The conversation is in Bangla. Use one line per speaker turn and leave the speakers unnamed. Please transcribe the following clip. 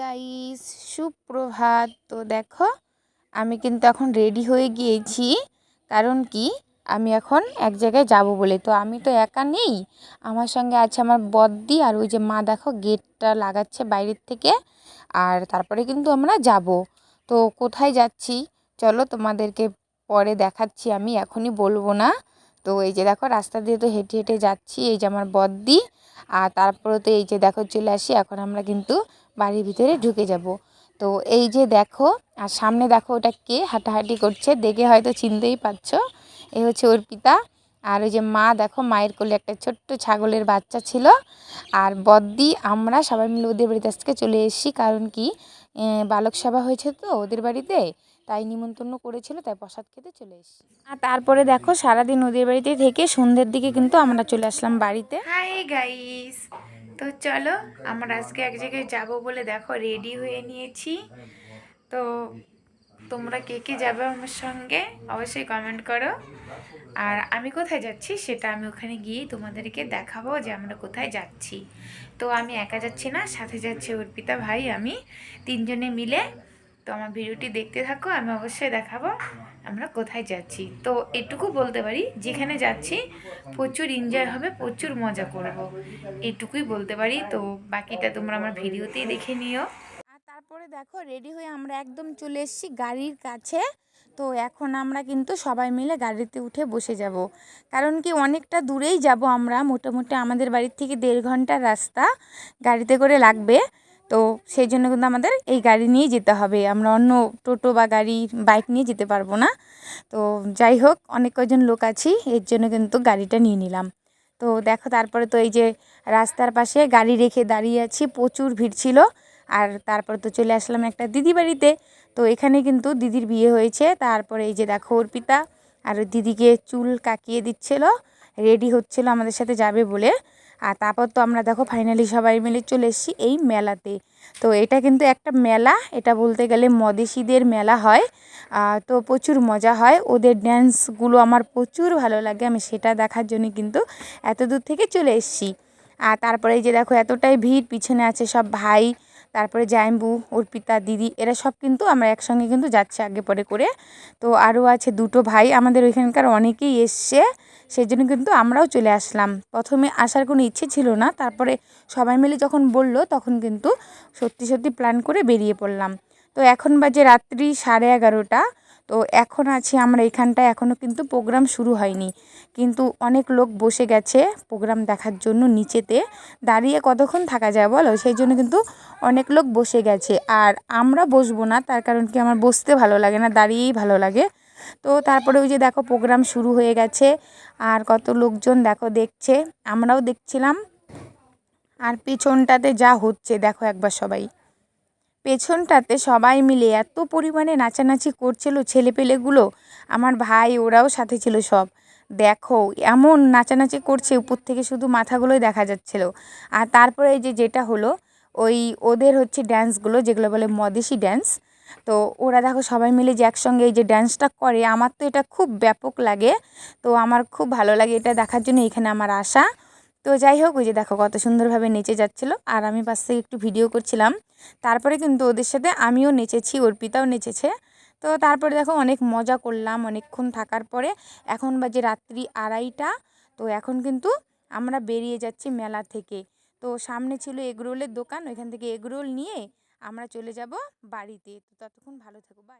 গাইস সুপ্রভাত। তো দেখো, আমি কিন্তু এখন রেডি হয়ে গিয়েছি। কারণ কি? আমি এখন এক জায়গায় যাব বলে। তো আমি তো একা নেই। আমার সঙ্গে আছে আমার বদ্দি আর ওই যে মা দেখো, গেটটা লাগাচ্ছে বাইরের থেকে। আর তারপরে কিন্তু আমরা যাব। তো কোথায় যাচ্ছি? চলো তোমাদেরকে পরে দেখাচ্ছি। আমি এখনই বলব না। তো এই যে দেখো, রাস্তা দিয়ে তো হেঁটে হেঁটে যাচ্ছি। এই যে আমার বদ্দি। আর তারপরে তো এই যে দেখো, চলে আসি। এখন আমরা কিন্তু বাড়ির ভিতরে ঢুকে যাব। তো এই যে দেখো, আর সামনে দেখো ওটা কে হাঁটাহাঁটি করছে, দেখে হয়তো চিনতেই পারছ। এ হচ্ছে ওর পিতা আর ওই যে মা দেখো, মায়ের কোলে একটা ছোট্ট ছাগলের বাচ্চা ছিল। আর বদ্দি, আমরা সবাই মিলে ওদের বাড়িতে আজকে চলে এসেছি। কারণ কি? বালক সভা হয়েছে তো ওদের বাড়িতে, তাই নিমন্ত্রণ করেছিল, তাই প্রসাদ খেতে চলে এসেছি। আর তারপরে দেখো, সারাদিন ওদের বাড়িতে থেকে সন্ধ্যের দিকে কিন্তু আমরা চলে আসলাম বাড়িতে। হাই গাইস তো চলো, আমার আজকে এক জায়গায় যাব বলে দেখো রেডি হয়ে নিয়েছি। তো তোমরা কে কে যাবে আমার সঙ্গে, অবশ্যই কমেন্ট করো। আর আমি কোথায় যাচ্ছি সেটা আমি ওখানে গিয়ে তোমাদেরকে দেখাবো যে আমরা কোথায় যাচ্ছি। তো আমি একা যাচ্ছি না, সাথে যাচ্ছে অর্পিতা ভাই, আমি তিনজনে মিলে। তো আমার ভিডিওটি দেখতে থাকো, আমি অবশ্যই দেখাবো আমরা কোথায় যাচ্ছি। তো এটুকু বলতে পারি, যেখানে যাচ্ছি প্রচুর এনজয় হবে, প্রচুর মজা করব। এটুকুই বলতে পারি, তো বাকিটা তোমরা আমার ভিডিওতেই দেখে নিও। আর তারপরে দেখো রেডি হয়ে আমরা একদম চলে এসেছি গাড়ির কাছে। তো এখন আমরা কিন্তু সবাই মিলে গাড়িতে উঠে বসে যাব। কারণ কি, অনেকটা দূরেই যাব আমরা। মোটামুটি আমাদের বাড়ির থেকে দেড় ঘণ্টার রাস্তা গাড়িতে করে লাগবে। তো সেই জন্য কিন্তু আমাদের এই গাড়ি নিয়েই যেতে হবে। আমরা অন্য টোটো বা গাড়ি, বাইক নিয়ে যেতে পারব না। তো যাই হোক, অনেক কজন লোক আছি, এর জন্য কিন্তু গাড়িটা নিয়ে নিলাম। তো দেখো, তারপরে তো এই যে রাস্তার পাশে গাড়ি রেখে দাঁড়িয়ে আছি, প্রচুর ভিড় ছিল। আর তারপরে তো চলে আসলাম একটা দিদি বাড়িতে। তো এখানে কিন্তু দিদির বিয়ে হয়েছে। তারপরে এই যে দেখো অর্পিতা, আর দিদিকে চুল কাকিয়ে দিচ্ছিল। রেডি হচ্ছিল, আমাদের সাথে যাবে বলে। আর তারপর তো আমরা দেখো ফাইনালি সবাই মিলে চলে এসেছি এই মেলাতে। তো এটা কিন্তু একটা মেলা, এটা বলতে গেলে মদেশিদের মেলা হয়। তো প্রচুর মজা হয়। ওদের ড্যান্সগুলো আমার প্রচুর ভালো লাগে, আমি সেটা দেখার জন্য কিন্তু এত দূর থেকে চলে এসেছি। আর তারপরে যে দেখো এতটাই ভিড়, পিছনে আছে সব ভাই, তারপরে জাইম্বু, অর্পিতা, দিদি, এরা সব কিন্তু আমরা একসঙ্গে কিন্তু যাচ্ছে আগে পরে করে। তো আরও আছে দুটো ভাই, আমাদের ওইখানকার অনেকেই এসছে। সেই জন্য কিন্তু আমরাও চলে আসলাম। প্রথমে আসার কোনো ইচ্ছে ছিল না। তারপরে সবাই মিলে যখন বলল, তখন কিন্তু সত্যি সত্যি প্ল্যান করে বেরিয়ে পড়লাম। তো এখন বাজে রাত্রি সাড়ে এগারোটা। তো এখন আছি আমরা এখানটায়। এখনও কিন্তু প্রোগ্রাম শুরু হয়নি। কিন্তু অনেক লোক বসে গেছে প্রোগ্রাম দেখার জন্য নিচেতে। দাঁড়িয়ে কতক্ষণ থাকা যায় বলো? সেই জন্য কিন্তু অনেক লোক বসে গেছে। আর আমরা বসবো না। তার কারণ কি? আমার বসতে ভালো লাগে না। দাঁড়িয়েই ভালো লাগে। তো তারপরে ওই যে দেখো প্রোগ্রাম শুরু হয়ে গেছে। আর কত লোকজন দেখো দেখছে, আমরাও দেখছিলাম। আর পেছনটাতে যা হচ্ছে দেখো একবার সবাই। পেছনটাতে সবাই মিলে এত পরিমাণে নাচানাচি করছিল ছেলেপেলেগুলো। আমার ভাই, ওরাও সাথে ছিল সব। দেখো, এমন নাচানাচি করছে, উপর থেকে শুধু মাথাগুলোই দেখা যাচ্ছিল। আর তারপরে যে যেটা হলো, ওই ওদের হচ্ছে ড্যান্সগুলো যেগুলো বলে মদেশি ড্যান্স তো ওরা দেখো সবাই মিলে যে একসঙ্গে এই যে ড্যান্সটা করে, আমার তো এটা খুব ব্যাপক লাগে। তো আমার খুব ভালো লাগে এটা দেখার জন্য, এখানে আমার আশা তো যাই হোক, ওই যে দেখো কত সুন্দরভাবে নেচে যাচ্ছিল। আর আমি পাশ থেকে একটু ভিডিও করছিলাম। তারপরে কিন্তু ওদের সাথে আমিও নেচেছি, অর্পিতাও নেচেছে। তো তারপরে দেখো অনেক মজা করলাম অনেকক্ষণ থাকার পরে। এখন বাজে রাত্রি আড়াইটা। তো এখন কিন্তু আমরা বেরিয়ে যাচ্ছি মেলা থেকে। তো সামনে ছিল এগরোলের দোকান, ওইখান থেকে এগরোল নিয়ে আমরা চলে যাব বাড়িতে। তো ততক্ষণ ভালো থেকো বাই